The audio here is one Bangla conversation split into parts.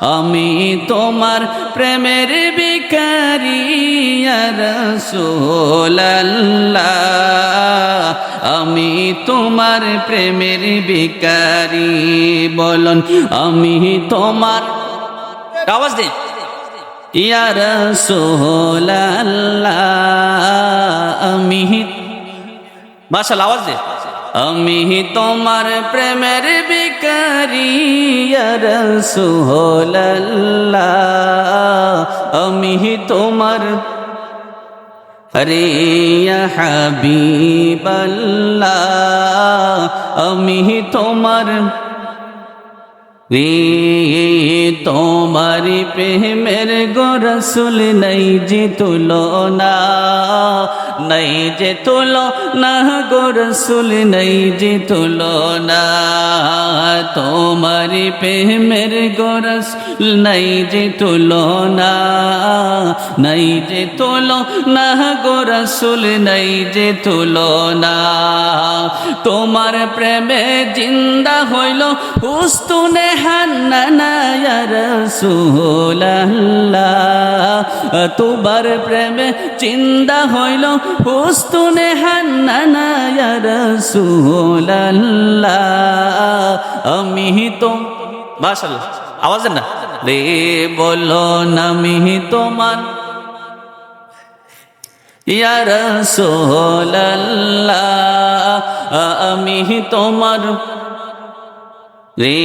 আমি তোমার প্রেমের বিকারি আমি তোমার প্রেমের বিকারি বলন, আমি তোমার আওয়াজ দে ইয়া রসোল্লাহ আমি মাশাল আওয়াজ দে আমি তোমার প্রেমের বিকারি আমি তোমার হরে হাবিবাল্লাহ। আমি তোমার তোমার প্রেমের গোরসুল নাই যে তুলো না, নাই যে তুলো না গোরসুল নাই যে তুলো না। তোমার প্রেমের গোরসুল নাই যে তুলো না, নাই যে তুলো না গোরসুল নাই যে তুলো না। তোমার প্রেমে জিন্দা হইল হুস্তুনে হান্নানা রসুল্লাহ তোমার প্রেমে চিন্তা হইল হুস্তুনে হান্নানা রসুল্লাহ আমি তো মাশাল আওয়াজ না? রে বলো নামি তোমার ইয়া রসোল্লাহ আমি তোমার রে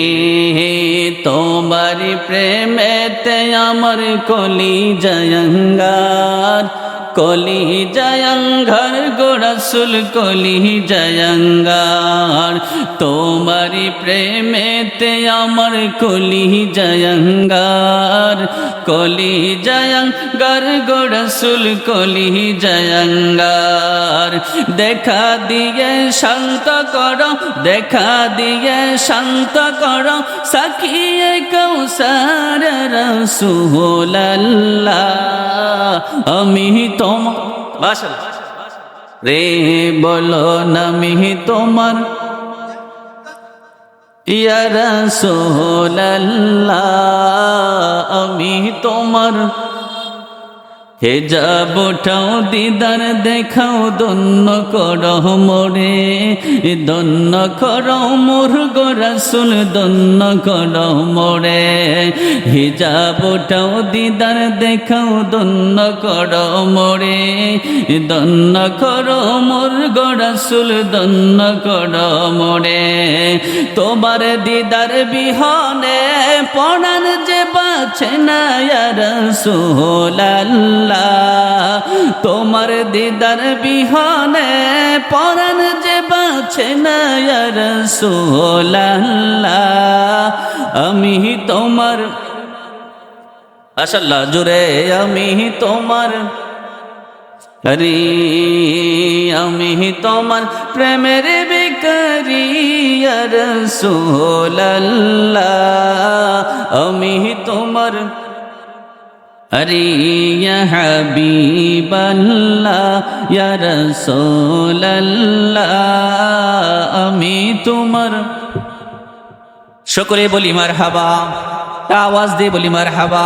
তোমার প্রেমেতে আমার কলি জয়ঙ্গার কলি জয়ঙ্গার গোরসুল কলি জয়ঙ্গার। তোমার প্রেমেতে আমার কলি জয়ঙ্গার। কলি জয়ঙ্গার গোরসুল কলি জয়ঙ্গার। দেখা দিয়ে শান্ত করো, দেখা দিয়ে শান্ত করো, সাকিয়ে কৌসার রসুল্লাহ আমি তোমার রে বলো নামি তোমার ইয়া রসুল্লাহ আমি তোমার হে যাব উঠাও, দিদার দেখাও দন্য কর মোরে দন্য কর মোর গোরাসুল দন্য কর মোরে। হে যাব উঠাও, দিদার দেখাও দন্য কর মোরে দন্য কর মোর গোরাসুল দন্য কর মোরে। তোমার দিদার বিহনে পড়ান যে বাছে না তোমার দিদার বিহনে পরাণ যে বাছে না রসোল্লাহ আমি তোমার আসাল্লাহ জুড়ে আমি তোমার হরি আমি তোমার প্রেমের বেকারি রসোল্লাহ আমি তোমার আরে হাবিবাল্লাহ, ইয়া রাসূলুল্লাহ, আমি তোমার শকরে বলি মার হাবা আওয়াজ দিয়ে বলি মার হাবা